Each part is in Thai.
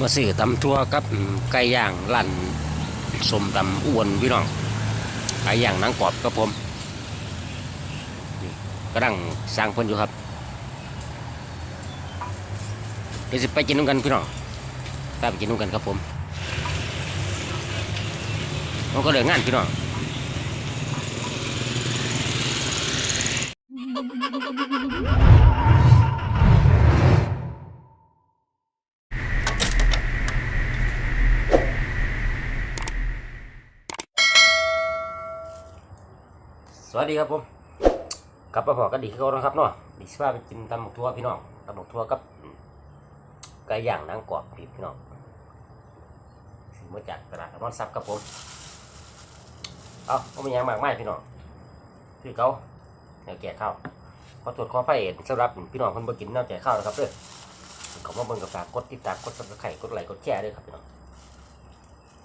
มาซื้อตำทั่วกับไก่ย่างลั่นสมตำอ้วนพี่น้องไก่ย่างนังกรอบกับผมนี่กำลังสร้างเพิ่นอยู่ครับเดี๋ยวจะไปกินน้ำกันพี่น้องไปกินน้ำกันครับผมมันก็เดือดงานพี่น้อง สวัสดีครับผมกลับมาพอกันดีเขานะครับเนาะดิสว่าไปกินตำหมกทั่วพี่น้องตำหมกทั่วกับไก่ย่างนังกรอบพี่พี่น้องซื้อมาจากตลาดมรทรัพย์ครับผมเอาเอาไม่ยังมากไม่พี่น้องคือเขาแนวแก่ข้าวขอตรวจขอไฟสำหรับพี่น้องคนบ่กินแนวแก่ข้าวนะครับเด้อขามาเบิ่งกับฝากกดติดตามกดซับสไครต์กดไลค์กดแชร์ด้วยครับพี่น้อง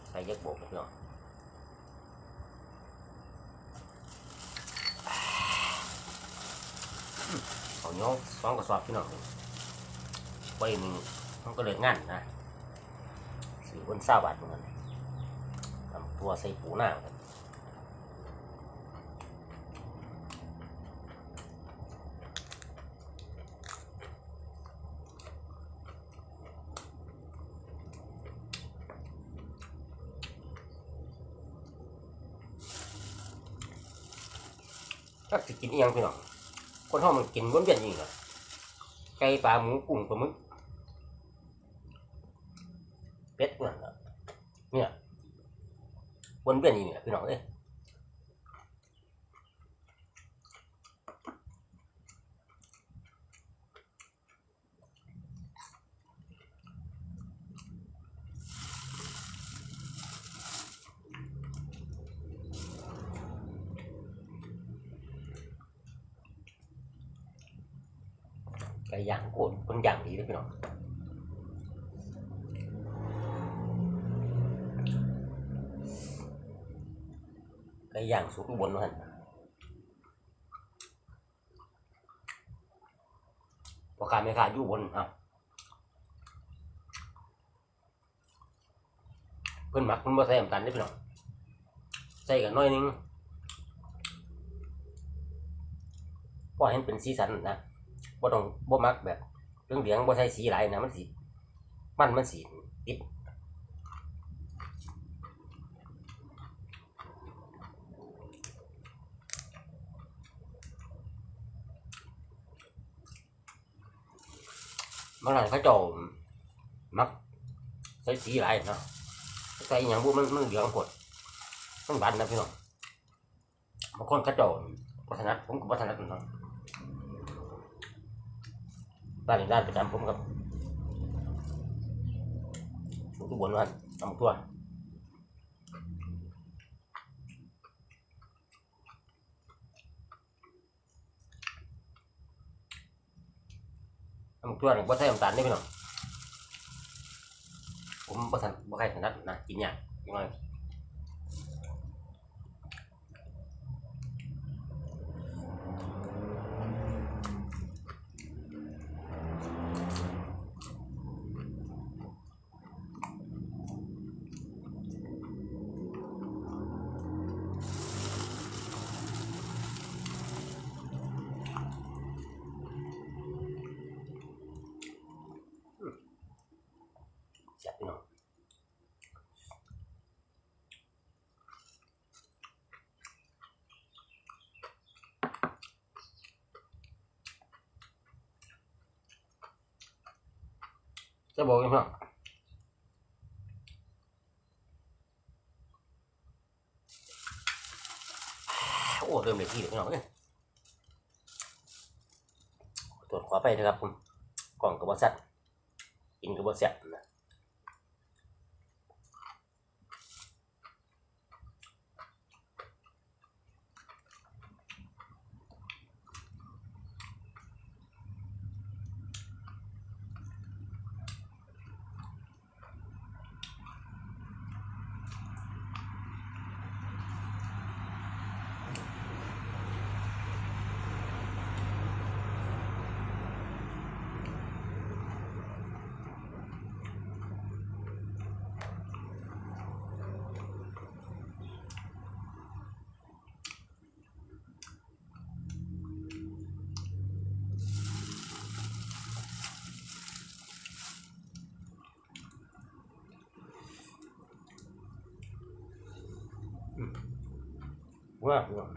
ใส่ยอะโบกพี่น้อง เขาโยกสองกระสอบพี่น้องไปหนึ่งมันก็เลยงั้นนะสี่คนเศร้าบาทเหมือนกันทำตัวใส่ปูหน้ากันก็จะกินเอียงพี่น้อง คนห้องมันกินวนเวียนอย่างนี้เหรอไก่ปลาหมูกุ้งปลาหมึกเป็ดเนี่ยนเนี่ยวนเวียนอย่างนี้แหละพี่น้องเอ้ย ไก่ย่างโอนคนย่างดีเลยพี่น้องไก่ย่างสุกบนนั่นพอขาไม่ขาอยู่บนอะเพิ่นหมักเพิ่นบ่ใส่น้ำตาลเด้พี่น้องใส่กันน้อยนึงพอเห็นเป็นสีสันนะ บ่ต้องบ่มักแบบเรื่องเหลืองบ่ใส่สีหลายนะมันสีมันมันสีติดบางร้านเขาจ้ามักใส่สีหลายเนาะใส่อย่างบุมันมันเหลืองกดมันบานนะพี่น้องบางคนเขาจ้าวัฒนัดผมก็วัฒนัดเนาะด้านนี้ด้านประจำผมครับสูงทุกบนวันทำตัวทำตัวนี่บ่ใส่น้ำตาลนี่พี่น้องผมบ่ทันบ่ใครถนัดนะกินยากยังไง จะบอกยังพี่น้องโอ้เริ่มเลยที่เลยพี่น้องเนี่ยตรวจขอไปนะครับผมกล่องกระบอกสัตว์กินกระบอกเสียบนะ มากพี่น้อง